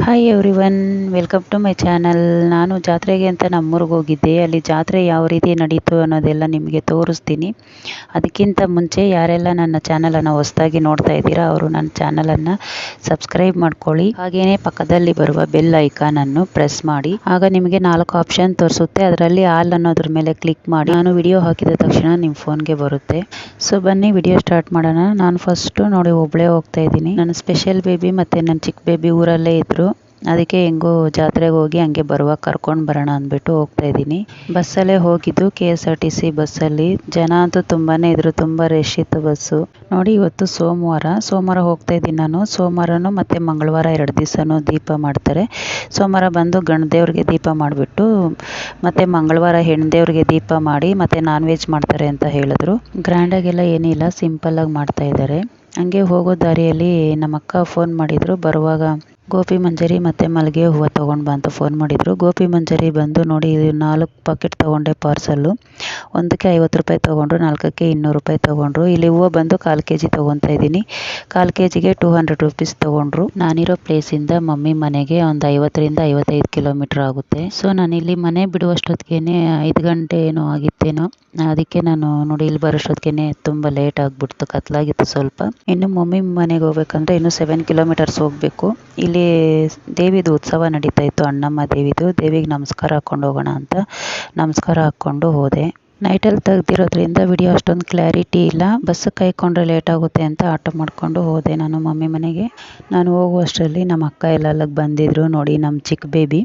Hi everyone welcome to my channel ನಾನು ಜಾತ್ರೆಗೆ ಅಂತ ನಮ್ಮೂರಿಗೆ ಹೋಗಿದ್ದೆ. ಅಲ್ಲಿ ಜಾತ್ರೆ ಯಾವ ರೀತಿ ನಡೀತು ಅನ್ನೋದೆಲ್ಲ ನಿಮಗೆ ತೋರಿಸ್ತೀನಿ. ಅದಕ್ಕಿಂತ ಮುಂಚೆ ಯಾರೆಲ್ಲ ನನ್ನ ಚಾನಲನ್ನು ಹೊಸದಾಗಿ ನೋಡ್ತಾ ಇದ್ದೀರಾ, ಅವರು ನನ್ನ ಚಾನಲನ್ನು ಸಬ್ಸ್ಕ್ರೈಬ್ ಮಾಡ್ಕೊಳ್ಳಿ. ಹಾಗೆಯೇ ಪಕ್ಕದಲ್ಲಿ ಬರುವ ಬೆಲ್ ಐಕಾನನ್ನು ಪ್ರೆಸ್ ಮಾಡಿ. ಆಗ ನಿಮಗೆ ನಾಲ್ಕು ಆಪ್ಷನ್ ತೋರಿಸುತ್ತೆ. ಅದರಲ್ಲಿ ಆಲ್ ಅನ್ನೋದ್ರ ಮೇಲೆ ಕ್ಲಿಕ್ ಮಾಡಿ. ನಾನು ವಿಡಿಯೋ ಹಾಕಿದ ತಕ್ಷಣ ನಿಮ್ಮ ಫೋನ್ಗೆ ಬರುತ್ತೆ. ಸೊ ಬನ್ನಿ ವಿಡಿಯೋ ಸ್ಟಾರ್ಟ್ ಮಾಡೋಣ. ನಾನು ಫಸ್ಟು ನೋಡಿ ಒಬ್ಬಳೇ ಹೋಗ್ತಾ ಇದ್ದೀನಿ. ನನ್ನ ಸ್ಪೆಷಲ್ ಬೇಬಿ ಮತ್ತು ನನ್ನ ಚಿಕ್ಕ ಬೇಬಿ ಊರಲ್ಲೇ ಇದ್ದರು ಅದಕ್ಕೆ ಹೆಂಗೋ ಜಾತ್ರೆಗೆ ಹೋಗಿ ಹಂಗೆ ಬರುವಾಗ ಕರ್ಕೊಂಡು ಬರೋಣ ಅಂದ್ಬಿಟ್ಟು ಹೋಗ್ತಾ ಇದ್ದೀನಿ. ಬಸ್ಸಲ್ಲೇ ಹೋಗಿದ್ದು K S R T C ಬಸ್ಸಲ್ಲಿ. ಜನ ಅಂತೂ ತುಂಬಾನೇ ಇದ್ರು, ತುಂಬ ರಶ್ ಇತ್ತು ಬಸ್ಸು. ನೋಡಿ ಇವತ್ತು ಸೋಮವಾರ. ಸೋಮವಾರ ಹೋಗ್ತಾ ಇದ್ದೀನಿ ನಾನು. ಸೋಮವಾರನು ಮತ್ತು ಮಂಗಳವಾರ ಎರಡು ದಿವಸನೂ ದೀಪ ಮಾಡ್ತಾರೆ. ಸೋಮವಾರ ಬಂದು ಗಂಡ ದೇವ್ರಿಗೆ ದೀಪ ಮಾಡಿಬಿಟ್ಟು, ಮತ್ತು ಮಂಗಳವಾರ ಹೆಣ್ಣು ದೇವ್ರಿಗೆ ದೀಪ ಮಾಡಿ, ಮತ್ತು ನಾನ್ ವೆಜ್ ಮಾಡ್ತಾರೆ ಅಂತ ಹೇಳಿದ್ರು. ಗ್ರ್ಯಾಂಡಾಗೆಲ್ಲ ಏನಿಲ್ಲ ಸಿಂಪಲ್ಲಾಗಿ ಮಾಡ್ತಾ ಇದ್ದಾರೆ. ಹಂಗೆ ಹೋಗೋ ದಾರಿಯಲ್ಲಿ ನಮ್ಮ ಅಕ್ಕ ಫೋನ್ ಮಾಡಿದರು. ಬರುವಾಗ ಗೋಪಿ ಮಂಜರಿ ಮತ್ತು ಮಲ್ಲಿಗೆ ಹೂವು ತೊಗೊಂಡು ಬಾ ಅಂತ ಫೋನ್ ಮಾಡಿದರು. ಗೋಪಿ ಮಂಜರಿ ಬಂದು ನೋಡಿ ನಾಲ್ಕು ಪಾಕೆಟ್ ತೊಗೊಂಡೆ ಪಾರ್ಸಲ್ಲು ಒಂದಕ್ಕೆ ಐವತ್ತು ರೂಪಾಯಿ ತೊಗೊಂಡ್ರು, ನಾಲ್ಕಕ್ಕೆ ಇನ್ನೂರು ರೂಪಾಯಿ ತೊಗೊಂಡ್ರು. ಇಲ್ಲಿ ಹೂವು ಬಂದು ಕಾಲು ಕೆ ಜಿ ತೊಗೊತಾ ಇದ್ದೀನಿ. ಕಾಲು ಕೆ ಜಿಗೆ ಟೂ ಹಂಡ್ರೆಡ್ ರುಪೀಸ್ ತೊಗೊಂಡ್ರು. ನಾನಿರೋ ಪ್ಲೇಸಿಂದ ಮಮ್ಮಿ ಮನೆಗೆ ಒಂದು ಐವತ್ತರಿಂದ ಐವತ್ತೈದು ಕಿಲೋಮೀಟ್ರ್ ಆಗುತ್ತೆ. ಸೊ ನಾನಿಲ್ಲಿ ಮನೆ ಬಿಡುವಷ್ಟೊತ್ತಿಗೆ ಐದು ಗಂಟೆ ಏನೋ ಆಗಿತ್ತೇನೋ. ಅದಕ್ಕೆ ನಾನು ನೋಡಿ ಇಲ್ಲಿ ಬರೋಷ್ಟೊತ್ತಿಗೆ ತುಂಬ ಲೇಟ್ ಆಗಿಬಿಡ್ತು. ಕತ್ಲಾಗಿತ್ತು ಸ್ವಲ್ಪ. ಇನ್ನು ಮಮ್ಮಿ ಮನೆಗೆ ಹೋಗ್ಬೇಕಂದ್ರೆ ಇನ್ನು ಸೆವೆನ್ ಕಿಲೋಮೀಟರ್ಸ್ ಹೋಗಬೇಕು. ಇಲ್ಲಿ ದೇವಿದು ಉತ್ಸವ ನಡೀತಾ ಇತ್ತು, ಅಣ್ಣಮ್ಮ ದೇವಿದು. ದೇವಿಗೆ ನಮಸ್ಕಾರ ಹಾಕ್ಕೊಂಡು ಹೋಗೋಣ ಅಂತ ನಮಸ್ಕಾರ ಹಾಕ್ಕೊಂಡು ಹೋದೆ. ನೈಟಲ್ಲಿ ತೆಗ್ದಿರೋದ್ರಿಂದ ವಿಡಿಯೋ ಅಷ್ಟೊಂದು ಕ್ಲಾರಿಟಿ ಇಲ್ಲ. ಬಸ್ ಕಾಯ್ಕೊಂಡ್ರೆ ಲೇಟ್ ಆಗುತ್ತೆ ಅಂತ ಆಟೋ ಮಾಡಿಕೊಂಡು ಹೋದೆ ನಾನು ಮಮ್ಮಿ ಮನೆಗೆ. ನಾನು ಹೋಗುವಷ್ಟರಲ್ಲಿ ನಮ್ಮ ಅಕ್ಕ ಎಲ್ಲ ಅಲ್ಲಿಗೆ ಬಂದಿದ್ದರು ನೋಡಿ ನಮ್ಮ ಚಿಕ್ಕ ಬೇಬಿ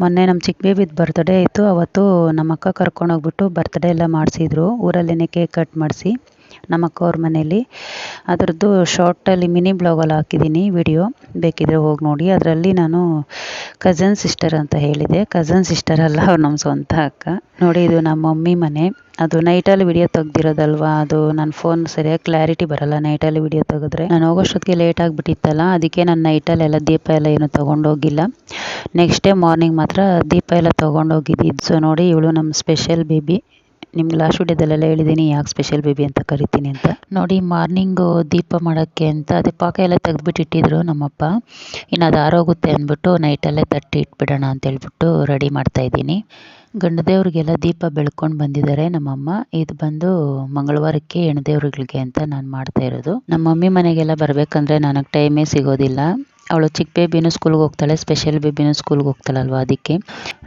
ಮೊನ್ನೆ ನಮ್ಮ ಚಿಕ್ಕ ಬೇಬಿದು ಬರ್ತ್ಡೇ ಇತ್ತು. ಅವತ್ತು ನಮ್ಮ ಅಕ್ಕ ಕರ್ಕೊಂಡೋಗ್ಬಿಟ್ಟು ಬರ್ತ್ಡೇ ಎಲ್ಲ ಮಾಡಿಸಿದ್ರು. ಊರಲ್ಲೇ ಕೇಕ್ ಕಟ್ ಮಾಡಿಸಿ. ನಮ್ಮ ಮನೇಲಿ ಅದರದ್ದು ಶಾರ್ಟಲ್ಲಿ ಮಿನಿ ಬ್ಲಾಗಲ್ಲಿ ಹಾಕಿದ್ದೀನಿ ವಿಡಿಯೋ ಬೇಕಿದ್ದರೆ ಹೋಗಿ ನೋಡಿ. ಅದರಲ್ಲಿ ನಾನು ಕಝನ್ ಸಿಸ್ಟರ್ ಅಂತ ಹೇಳಿದೆ. ಕಝನ್ ಸಿಸ್ಟರ್ ಅಲ್ಲ ಅವ್ರು ನಮ್ಮ ಸ್ವಂತ ಅಕ್ಕ. ನೋಡಿ, ಇದು ನಮ್ಮ ಮಮ್ಮಿ ಮನೆ. ಅದು ನೈಟಲ್ಲಿ ವಿಡಿಯೋ ತೆಗ್ದಿರೋದಲ್ವಾ? ಅದು ನನ್ನ ಫೋನ್ ಸರಿಯಾಗಿ ಕ್ಲಾರಿಟಿ ಬರಲ್ಲ. ನೈಟಲ್ಲಿ ವಿಡಿಯೋ ತೆಗೆದ್ರೆ. ನಾನು ಹೋಗೋಷ್ಟೊತ್ತಿಗೆ ಲೇಟ್ ಆಗಿಬಿಟ್ಟಿತ್ತಲ್ಲ, ಅದಕ್ಕೆ ನಾನು ನೈಟಲ್ಲಿ ಎಲ್ಲ ದೀಪ ಎಲ್ಲ ಏನು ತೊಗೊಂಡೋಗಿಲ್ಲ. ನೆಕ್ಸ್ಟ್ ಡೇ ಮಾರ್ನಿಂಗ್ ಮಾತ್ರ ದೀಪ ಎಲ್ಲ ತೊಗೊಂಡೋಗಿದ್ದು. ಸೊ ನೋಡಿ, ಇವಳು ನಮ್ಮ ಸ್ಪೆಷಲ್ ಬೇಬಿ ನಿಮ್ಗೆ ಲಾಸ್ಟ್ ವಿಡಿಯೋದಲ್ಲೆಲ್ಲ ಹೇಳಿದ್ದೀನಿ ಯಾಕೆ ಸ್ಪೆಷಲ್ ಬೇಬಿ ಅಂತ ಕರಿತೀನಿ ಅಂತ. ನೋಡಿ ಮಾರ್ನಿಂಗು ದೀಪ ಮಾಡೋಕ್ಕೆ ಅಂತ, ಅದೇ ಪಾಕ ಎಲ್ಲ ತೆಗೆದ್ಬಿಟ್ಟು ಇಟ್ಟಿದ್ರು ನಮ್ಮಪ್ಪ. ಇನ್ನು ಅದು ಆರೋಗುತ್ತೆ ಅಂದ್ಬಿಟ್ಟು ನೈಟಲ್ಲೇ ತಟ್ಟಿ ಇಟ್ಬಿಡೋಣ ಅಂತೇಳ್ಬಿಟ್ಟು ರೆಡಿ ಮಾಡ್ತಾಯಿದ್ದೀನಿ ಗಂಡದೇವ್ರಿಗೆಲ್ಲ ದೀಪ ಬೆಳ್ಕೊಂಡು ಬಂದಿದ್ದಾರೆ ನಮ್ಮಮ್ಮ. ಇದು ಬಂದು ಮಂಗಳವಾರಕ್ಕೆ ಹೆಣ್ಣು ದೇವ್ರುಗಳಿಗೆ ಅಂತ ನಾನು ಮಾಡ್ತಾ ಇರೋದು. ನಮ್ಮ ಮಮ್ಮಿ ಮನೆಗೆಲ್ಲ ಬರಬೇಕಂದ್ರೆ ನನಗೆ ಟೈಮೇ ಸಿಗೋದಿಲ್ಲ. ಅವಳು ಚಿಕ್ಕ ಬೇಬಿನೂ ಸ್ಕೂಲ್ಗೆ ಹೋಗ್ತಾಳೆ ಸ್ಪೆಷಲ್ ಬೇಬಿನೂ ಸ್ಕೂಲ್ಗೆ ಹೋಗ್ತಾಳಲ್ವ ಅದಕ್ಕೆ.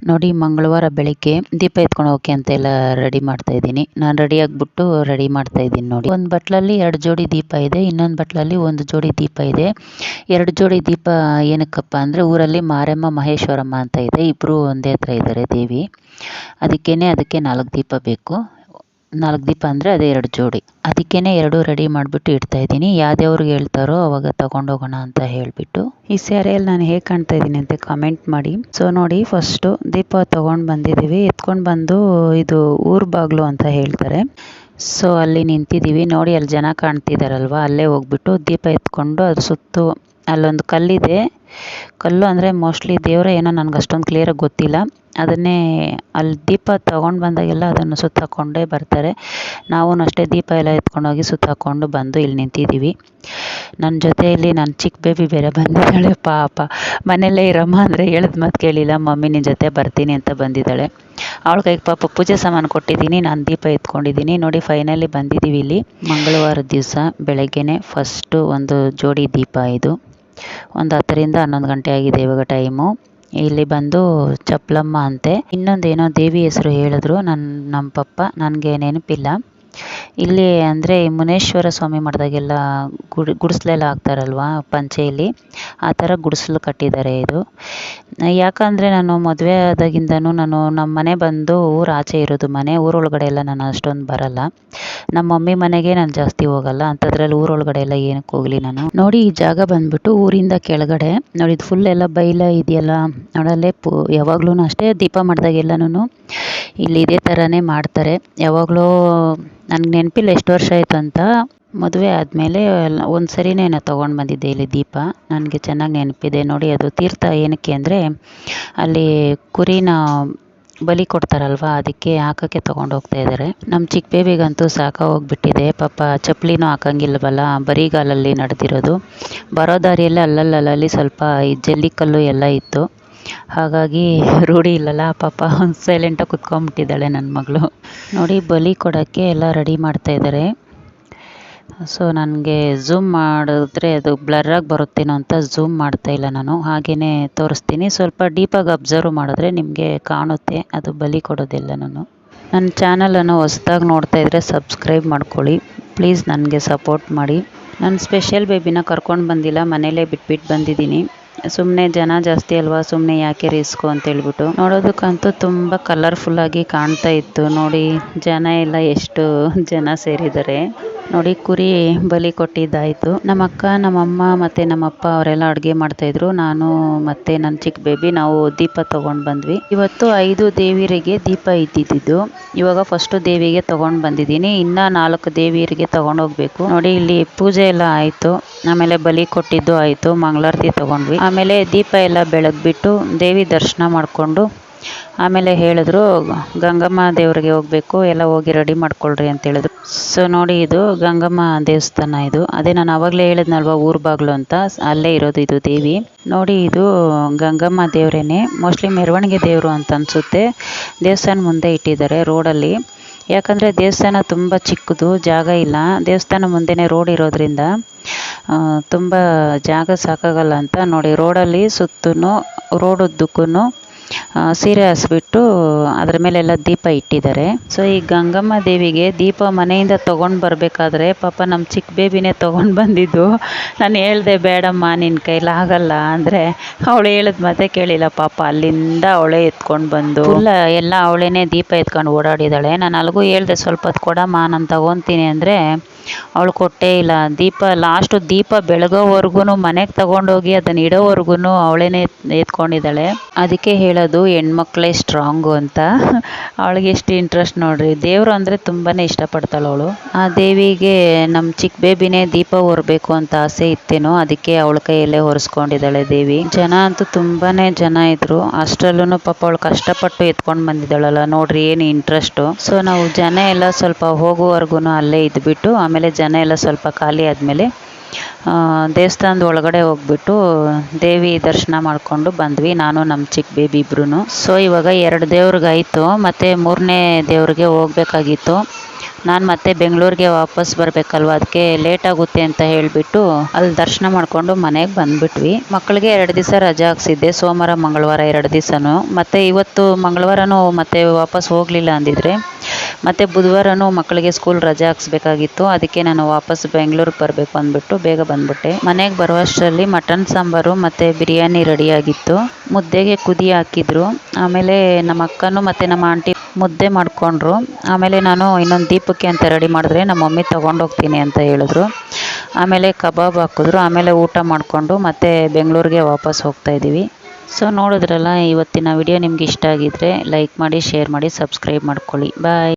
ನೋಡಿ ಮಂಗಳವಾರ ಬೆಳಿಗ್ಗೆ ದೀಪ ಎತ್ಕೊಂಡು ಅಂತ ಎಲ್ಲ ರೆಡಿ ಮಾಡ್ತಾ ಇದ್ದೀನಿ. ನಾನು ರೆಡಿ ಆಗಿಬಿಟ್ಟು ರೆಡಿ ಮಾಡ್ತಾ ಇದ್ದೀನಿ ನೋಡಿ. ಒಂದು ಬಟ್ಲಲ್ಲಿ ಎರಡು ಜೋಡಿ ದೀಪ ಇದೆ, ಇನ್ನೊಂದು ಬಟ್ಲಲ್ಲಿ ಒಂದು ಜೋಡಿ ದೀಪ ಇದೆ. ಎರಡು ಜೋಡಿ ದೀಪ ಏನಕ್ಕಪ್ಪ ಅಂದರೆ ಊರಲ್ಲಿ ಮಾರಮ್ಮ, ಮಹೇಶ್ವರಮ್ಮ ಅಂತ ಇದೆ ಇಬ್ಬರು ಒಂದೇ ಹತ್ರ ಇದ್ದಾರೆ ದೇವಿ. ಅದಕ್ಕೇನೆ ಅದಕ್ಕೆ ನಾಲ್ಕು ದೀಪ ಬೇಕು. ನಾಲ್ಕು ದೀಪ ಅಂದರೆ ಅದೇ ಎರಡು ಜೋಡಿ. ಅದಕ್ಕೇ ಎರಡು ರೆಡಿ ಮಾಡಿಬಿಟ್ಟು ಇಡ್ತಾ ಇದ್ದೀನಿ. ಯಾವ್ದ್ಯಾವ್ರಿಗೆ ಹೇಳ್ತಾರೋ ಅವಾಗ ತೊಗೊಂಡೋಗೋಣ ಅಂತ ಹೇಳಿಬಿಟ್ಟು. ಈ ಸ್ಯಾರಿಯಲ್ಲಿ ನಾನು ಹೇಗೆ ಕಾಣ್ತಾ ಇದ್ದೀನಿ ಅಂತ ಕಮೆಂಟ್ ಮಾಡಿ. ಸೊ ನೋಡಿ ಫಸ್ಟು ದೀಪ ತೊಗೊಂಡು ಬಂದಿದ್ದೀವಿ. ಎತ್ಕೊಂಡು ಬಂದು ಇದು ಊರು ಬಾಗ್ಲು ಅಂತ ಹೇಳ್ತಾರೆ. ಸೊ ಅಲ್ಲಿ ನಿಂತಿದ್ದೀವಿ. ನೋಡಿ, ಅಲ್ಲಿ ಜನ ಕಾಣ್ತಿದ್ದಾರಲ್ವ ಅಲ್ಲೇ ಹೋಗ್ಬಿಟ್ಟು ದೀಪ ಎತ್ಕೊಂಡು ಅದ್ರ ಸುತ್ತು ಅಲ್ಲೊಂದು ಕಲ್ಲಿದೆ. ಕಲ್ಲು ಅಂದರೆ ಮೋಸ್ಟ್ಲಿ ದೇವರೇ ಏನೋ ನನಗೆ ಅಷ್ಟೊಂದು ಕ್ಲಿಯರಾಗಿ ಗೊತ್ತಿಲ್ಲ. ಅದನ್ನೇ ಅಲ್ಲಿ ದೀಪ ತಗೊಂಡು ಬಂದಾಗೆಲ್ಲ ಅದನ್ನು ಸುತ್ತಾಕೊಂಡೇ ಬರ್ತಾರೆ. ನಾವು ಅಷ್ಟೇ ದೀಪ ಎಲ್ಲ ಎತ್ಕೊಂಡೋಗಿ ಸುತ್ತಾಕೊಂಡು ಬಂದು ಇಲ್ಲಿ ನಿಂತಿದ್ದೀವಿ. ನನ್ನ ಜೊತೆಯಲ್ಲಿ ನನ್ನ ಚಿಕ್ಕ ಬೇಬಿ ಬೇರೆ ಬಂದಿದ್ದಾಳೆ, ಪಾಪ. ಮನೆಯಲ್ಲೇ ಇರಮ್ಮ ಅಂದರೆ ಹೇಳಿದ ಮಾತು ಕೇಳಿಲ್ಲ. ಮಮ್ಮಿ ನಿನ್ನ ಜೊತೆ ಬರ್ತೀನಿ ಅಂತ ಬಂದಿದ್ದಾಳೆ. ಅವಳ ಕೈಗೆ ಪಾಪ ಪೂಜೆ ಸಾಮಾನು ಕೊಟ್ಟಿದ್ದೀನಿ, ನಾನು ದೀಪ ಎತ್ಕೊಂಡಿದ್ದೀನಿ. ನೋಡಿ ಫೈನಲಿ ಬಂದಿದ್ದೀವಿ ಇಲ್ಲಿ. ಮಂಗಳವಾರದ ದಿವಸ ಬೆಳಗ್ಗೆನೇ ಫಸ್ಟು ಒಂದು ಜೋಡಿ ದೀಪ ಇದು. ಒಂದು ಹತ್ತರಿಂದ ಹನ್ನೊಂದು ಗಂಟೆ ಆಗಿದೆ ಇವಾಗ ಟೈಮು ಇಲ್ಲಿ ಬಂದು ಚಪ್ಲಮ್ಮ ಅಂತೆ. ಇನ್ನೊಂದೇನೋ ದೇವಿ ಹೆಸರು ಹೇಳಿದ್ರು. ನನ್ನ ನಮ್ಮ ಪಪ್ಪ ನನಗೆ ನೆನಪಿಲ್ಲ. ಇಲ್ಲಿ ಅಂದರೆ ಮುನೇಶ್ವರ ಸ್ವಾಮಿ ಮಾಡಿದಾಗೆಲ್ಲ ಗುಡಿ, ಗುಡಿಸ್ಲೆಲ್ಲ ಹಾಕ್ತಾರಲ್ವಾ ಪಂಚೆಯಲ್ಲಿ? ಆ ಥರ ಗುಡಿಸ್ಲು ಕಟ್ಟಿದ್ದಾರೆ ಇದು. ಯಾಕಂದರೆ ನಾನು ಮದುವೆ ಆದಾಗಿಂದನೂ ನಾನು ನಮ್ಮ ಮನೆ ಬಂದು ಊರು ಆಚೆ ಇರೋದು ಮನೆ, ಊರೊಳಗಡೆ ಎಲ್ಲ ನಾನು ಅಷ್ಟೊಂದು ಬರಲ್ಲ. ನಮ್ಮ ಮಮ್ಮಿ ಮನೆಗೆ ನಾನು ಜಾಸ್ತಿ ಹೋಗಲ್ಲ, ಅಂಥದ್ರಲ್ಲಿ ಊರೊಳಗಡೆ ಎಲ್ಲ ಏನಕ್ಕೆ ಹೋಗಲಿ ನಾನು? ನೋಡಿ, ಈ ಜಾಗ ಬಂದ್ಬಿಟ್ಟು ಊರಿಂದ ಕೆಳಗಡೆ, ನೋಡಿ ಇದು ಫುಲ್ ಎಲ್ಲ ಬೈಲ ಇದೆಯಲ್ಲ, ನೋಡಲ್ಲೇ ಪು, ಯಾವಾಗ್ಲೂ ಅಷ್ಟೇ ದೀಪ ಮಾಡಿದಾಗೆಲ್ಲನೂ ಇಲ್ಲಿ ಇದೇ ಥರನೇ ಮಾಡ್ತಾರೆ. ಯಾವಾಗಲೂ ನನಗೆ ನೆನಪಿಲ್ಲ ಎಷ್ಟು ವರ್ಷ ಆಯಿತು ಅಂತ. ಮದುವೆ ಆದಮೇಲೆ ಒಂದು ಸರಿನೇ ನಾನು ತೊಗೊಂಡು ಬಂದಿದ್ದೆ ಇಲ್ಲಿ ದೀಪ. ನನಗೆ ಚೆನ್ನಾಗಿ ನೆನಪಿದೆ. ನೋಡಿ, ಅದು ತೀರ್ಥ ಏನಕ್ಕೆ ಅಂದರೆ, ಅಲ್ಲಿ ಕುರಿನ ಬಲಿ ಕೊಡ್ತಾರಲ್ವಾ, ಅದಕ್ಕೆ ಹಾಕೋಕ್ಕೆ ತೊಗೊಂಡು ಹೋಗ್ತಾ ಇದ್ದಾರೆ ನಮ್ಮ ಚಿಕ್ಕ ಬೇಬಿಗಂತೂ ಸಾಕ ಹೋಗ್ಬಿಟ್ಟಿದೆ. ಪಾಪ ಚಪ್ಪಲಿನೂ ಹಾಕಂಗಿಲ್ವಲ್ಲ, ಬರಿಗಾಲಲ್ಲಿ ನಡೆದಿರೋದು. ಬರೋ ದಾರಿಯಲ್ಲಿ ಅಲ್ಲಲ್ಲಲ್ಲಿ ಸ್ವಲ್ಪ ಈ ಜಲ್ಲಿಕಲ್ಲು ಎಲ್ಲ ಇತ್ತು. ಹಾಗಾಗಿ ರೂಢಿ ಇಲ್ಲಲ್ಲ, ಪಾಪ ಸೈಲೆಂಟಾಗಿ ಕುತ್ಕೊಂಡ್ಬಿಟ್ಟಿದ್ದಾಳೆ ನನ್ನ ಮಗಳು. ನೋಡಿ, ಬಲಿ ಕೊಡೋಕ್ಕೆ ಎಲ್ಲ ರೆಡಿ ಮಾಡ್ತಾ ಇದ್ದಾರೆ ಸೊ ನನಗೆ ಝೂಮ್ ಮಾಡಿದ್ರೆ ಅದು ಬ್ಲರ್ರಾಗಿ ಬರುತ್ತೇನೋ ಅಂತ ಝೂಮ್ ಮಾಡ್ತಾ ಇಲ್ಲ ನಾನು. ಹಾಗೆಯೇ ತೋರಿಸ್ತೀನಿ. ಸ್ವಲ್ಪ ಡೀಪಾಗಿ ಅಬ್ಸರ್ವ್ ಮಾಡಿದ್ರೆ ನಿಮಗೆ ಕಾಣುತ್ತೆ. ಅದು ಬಲಿ ಕೊಡೋದಿಲ್ಲ ನಾನು. ನನ್ನ ಚಾನಲನ್ನು ಹೊಸ್ದಾಗಿ ನೋಡ್ತಾ ಇದ್ದರೆ ಸಬ್ಸ್ಕ್ರೈಬ್ ಮಾಡ್ಕೊಳ್ಳಿ. ಪ್ಲೀಸ್ ನನಗೆ ಸಪೋರ್ಟ್ ಮಾಡಿ. ನಾನು ಸ್ಪೆಷಲ್ ಬೇಬಿನ ಕರ್ಕೊಂಡು ಬಂದಿಲ್ಲ, ಮನೇಲೇ ಬಿಟ್ಬಿಟ್ಟು ಬಂದಿದ್ದೀನಿ. ಸುಮ್ಮನೆ ಜನ ಜಾಸ್ತಿ ಅಲ್ವಾ? ಸುಮ್ಮನೆ ಯಾಕೆ ರಿಸ್ಕು ಅಂತ ಹೇಳ್ಬಿಟ್ಟು. ನೋಡೋದಕ್ಕಂತೂ ತುಂಬ ಕಲರ್ಫುಲ್ಲಾಗಿ ಕಾಣ್ತಾ ಇತ್ತು. ನೋಡಿ, ಜನ ಎಲ್ಲ ಎಷ್ಟು ಜನ ಸೇರಿದ್ದಾರೆ. ನೋಡಿ ಕುರಿ ಬಲಿ ಕೊಟ್ಟಿದ್ದಾಯಿತು. ನಮ್ಮ ಅಕ್ಕ ನಮ್ಮಮ್ಮ ಮತ್ತು ನಮ್ಮಪ್ಪ ಅವರೆಲ್ಲ ಅಡುಗೆ ಮಾಡ್ತಾಯಿದ್ರು ನಾನು ಮತ್ತು ನನ್ನ ಚಿಕ್ಕ ಬೇಬಿ ನಾವು ದೀಪ ತೊಗೊಂಡು ಬಂದ್ವಿ. ಇವತ್ತು ಐದು ದೇವಿಯರಿಗೆ ದೀಪ ಇದ್ದಿದ್ದು. ಇವಾಗ ಫಸ್ಟು ದೇವಿಗೆ ತೊಗೊಂಡು ಬಂದಿದ್ದೀನಿ. ಇನ್ನು ನಾಲ್ಕು ದೇವಿಯರಿಗೆ ತೊಗೊಂಡೋಗ್ಬೇಕು ನೋಡಿ ಇಲ್ಲಿ ಪೂಜೆ ಎಲ್ಲ ಆಯಿತು. ಆಮೇಲೆ ಬಲಿ ಕೊಟ್ಟಿದ್ದು ಆಯಿತು. ಮಂಗಳಾರತಿ ತೊಗೊಂಡ್ವಿ. ಆಮೇಲೆ ದೀಪ ಎಲ್ಲ ಬೆಳಗ್ಬಿಟ್ಟು ದೇವಿ ದರ್ಶನ ಮಾಡಿಕೊಂಡು ಆಮೇಲೆ ಹೇಳಿದ್ರು, ಗಂಗಮ್ಮ ದೇವರಿಗೆ ಹೋಗಬೇಕು, ಎಲ್ಲ ಹೋಗಿ ರೆಡಿ ಮಾಡ್ಕೊಳ್ರಿ ಅಂತ ಹೇಳಿದ್ರು. ಸೊ ನೋಡಿ ಇದು ಗಂಗಮ್ಮ ದೇವಸ್ಥಾನ ಇದು. ಅದೇ ನಾನು ಆವಾಗಲೇ ಹೇಳಿದ್ನಲ್ವ, ಊರು ಬಾಗ್ಲು ಅಂತ, ಅಲ್ಲೇ ಇರೋದು ಇದು ದೇವಿ. ನೋಡಿ ಇದು ಗಂಗಮ್ಮ ದೇವರೇನೆ. ಮೋಸ್ಟ್ಲಿ ಮೆರವಣಿಗೆ ದೇವರು ಅಂತ ಅನಿಸುತ್ತೆ. ದೇವಸ್ಥಾನ ಮುಂದೆ ಇಟ್ಟಿದ್ದಾರೆ ರೋಡಲ್ಲಿ. ಯಾಕಂದರೆ ದೇವಸ್ಥಾನ ತುಂಬ ಚಿಕ್ಕದು, ಜಾಗ ಇಲ್ಲ. ದೇವಸ್ಥಾನ ಮುಂದೆನೇ ರೋಡ್ ಇರೋದ್ರಿಂದ ತುಂಬ ಜಾಗ ಸಾಕಾಗಲ್ಲ ಅಂತ ನೋಡಿ. ರೋಡಲ್ಲಿ ಸುತ್ತೂ ರೋಡ್ ಉದ್ದಕ್ಕೂ ಸೀರೆ ಹಾಸ್ಬಿಟ್ಟು ಅದ್ರ ಮೇಲೆಲ್ಲ ದೀಪ ಇಟ್ಟಿದ್ದಾರೆ. ಸೊ ಈ ಗಂಗಮ್ಮ ದೇವಿಗೆ ದೀಪ ಮನೆಯಿಂದ ತೊಗೊಂಡು ಬರಬೇಕಾದ್ರೆ ಪಾಪ ನಮ್ಮ ಚಿಕ್ಕ ಬೇಬಿನೇ ತೊಗೊಂಡು ಬಂದಿದ್ದು. ನಾನು ಹೇಳ್ದೆ, ಬೇಡಮ್ಮ ನಿನ್ನ ಕೈಲಿ ಆಗಲ್ಲ. ಅಂದರೆ ಅವಳು ಹೇಳಿದ ಮತ್ತೆ ಕೇಳಿಲ್ಲ, ಪಾಪ ಅಲ್ಲಿಂದ ಅವಳೇ ಎತ್ಕೊಂಡು ಬಂದು. ಎಲ್ಲ ಅವಳೇನೆ ದೀಪ ಎತ್ಕೊಂಡು ಓಡಾಡಿದ್ದಾಳೆ. ನಾನು ಅಲ್ಗೂ ಹೇಳ್ದೆ, ಸ್ವಲ್ಪ ಹೊತ್ತು ಕೊಡಮ್ಮ, ನಾನು ತಗೊತೀನಿ. ಅಂದರೆ ಅವಳು ಕೊಟ್ಟೇ ಇಲ್ಲ. ದೀಪ ಲಾಸ್ಟು ದೀಪ ಬೆಳಗೋವರೆಗೂ ಮನೆಗೆ ತಗೊಂಡೋಗಿ ಅದನ್ನು ಇಡೋವರೆಗೂ ಅವಳೇನೆ ಎತ್ಕೊಂಡಿದ್ದಾಳೆ. ಅದಕ್ಕೆ ಹೇಳೋದು, ಹೆಣ್ಮಕ್ಳೇ ಸ್ಟ್ರಾಂಗು ಅಂತ. ಅವಳಿಗೆ ಎಷ್ಟು ಇಂಟ್ರೆಸ್ಟ್ ನೋಡ್ರಿ. ದೇವರು ಅಂದರೆ ತುಂಬಾ ಇಷ್ಟಪಡ್ತಾಳೆ ಅವಳು. ಆ ದೇವಿಗೆ ನಮ್ಮ ಚಿಕ್ಕ ಬೇಬಿನೇ ದೀಪ ಹೊರಬೇಕು ಅಂತ ಆಸೆ ಇತ್ತೇನೋ, ಅದಕ್ಕೆ ಅವಳ ಕೈಯಲ್ಲೇ ಹೊರಿಸ್ಕೊಂಡಿದ್ದಾಳೆ ದೇವಿ. ಜನ ಅಂತೂ ತುಂಬಾ ಜನ ಇದ್ರು. ಅಷ್ಟರಲ್ಲೂ ಪಾಪ ಅವಳು ಕಷ್ಟಪಟ್ಟು ಎತ್ಕೊಂಡು ಬಂದಿದ್ದಾಳಲ್ಲ. ನೋಡ್ರಿ, ಏನು ಇಂಟ್ರೆಸ್ಟು ಸೊ ನಾವು ಜನ ಎಲ್ಲ ಸ್ವಲ್ಪ ಹೋಗುವವರೆಗೂ ಅಲ್ಲೇ ಇದ್ಬಿಟ್ಟು ಆಮೇಲೆ ಜನ ಎಲ್ಲ ಸ್ವಲ್ಪ ಖಾಲಿ ಆದಮೇಲೆ ದೇವಸ್ಥಾನದ ಒಳಗಡೆ ಹೋಗ್ಬಿಟ್ಟು ದೇವಿ ದರ್ಶನ ಮಾಡಿಕೊಂಡು ಬಂದ್ವಿ, ನಾನು, ನಮ್ಮ ಚಿಕ್ಕ ಬೇಬಿ ಇಬ್ರು ಸೊ ಇವಾಗ ಎರಡು ದೇವ್ರಿಗಾಯಿತು, ಮತ್ತು ಮೂರನೇ ದೇವ್ರಿಗೆ ಹೋಗಬೇಕಾಗಿತ್ತು. ನಾನು ಮತ್ತೆ ಬೆಂಗಳೂರಿಗೆ ವಾಪಸ್ ಬರಬೇಕಲ್ವ, ಅದಕ್ಕೆ ಲೇಟ್ ಆಗುತ್ತೆ ಅಂತ ಹೇಳಿಬಿಟ್ಟು ಅಲ್ಲಿ ದರ್ಶನ ಮಾಡಿಕೊಂಡು ಮನೆಗೆ ಬಂದುಬಿಟ್ವಿ. ಮಕ್ಕಳಿಗೆ ಎರಡು ದಿವಸ ರಜೆ ಹಾಕ್ಸಿದ್ದೆ, ಸೋಮವಾರ, ಮಂಗಳವಾರ ಎರಡು ದಿವಸನೂ. ಮತ್ತು ಇವತ್ತು ಮಂಗಳವಾರನೂ ಮತ್ತೆ ವಾಪಸ್ ಹೋಗಲಿಲ್ಲ ಅಂದಿದ್ರೆ ಮತ್ತು ಬುಧವಾರನೂ ಮಕ್ಕಳಿಗೆ ಸ್ಕೂಲ್ ರಜೆ ಹಾಕ್ಸ್ಬೇಕಾಗಿತ್ತು. ಅದಕ್ಕೆ ನಾನು ವಾಪಸ್ ಬೆಂಗಳೂರಿಗೆ ಬರಬೇಕು ಅಂದ್ಬಿಟ್ಟು ಬೇಗ ಬಂದ್ಬಿಟ್ಟೆ. ಮನೆಗೆ ಬರುವಷ್ಟರಲ್ಲಿ ಮಟನ್ ಸಾಂಬಾರು ಮತ್ತು ಬಿರಿಯಾನಿ ರೆಡಿಯಾಗಿತ್ತು. ಮುದ್ದೆಗೆ ಕುದಿ ಹಾಕಿದ್ರು. ಆಮೇಲೆ ನಮ್ಮ ಅಕ್ಕನೂ ಮತ್ತು ನಮ್ಮ ಆಂಟಿ ಮುದ್ದೆ ಮಾಡಿಕೊಂಡ್ರು. ಆಮೇಲೆ ನಾನು ಇನ್ನೊಂದು ದೀಪಕ್ಕೆ ಅಂತ ರೆಡಿ ಮಾಡಿದ್ರೆ ನಮ್ಮ ಮಮ್ಮಿ ತೊಗೊಂಡೋಗ್ತೀನಿ ಅಂತ ಹೇಳಿದ್ರು. ಆಮೇಲೆ ಕಬಾಬ್ ಹಾಕಿದ್ರು. ಆಮೇಲೆ ಊಟ ಮಾಡಿಕೊಂಡು ಮತ್ತೆ ಬೆಂಗಳೂರಿಗೆ ವಾಪಸ್ ಹೋಗ್ತಾ ಇದ್ದೀವಿ. ಸೊ ನೋಡಿದ್ರಲ್ಲ, ಇವತ್ತಿನ ವಿಡಿಯೋ ನಿಮ್ಗೆ ಇಷ್ಟ ಆಗಿದ್ದರೆ ಲೈಕ್ ಮಾಡಿ ಶೇರ್ ಮಾಡಿ ಸಬ್ಸ್ಕ್ರೈಬ್ ಮಾಡ್ಕೊಳ್ಳಿ. ಬಾಯ್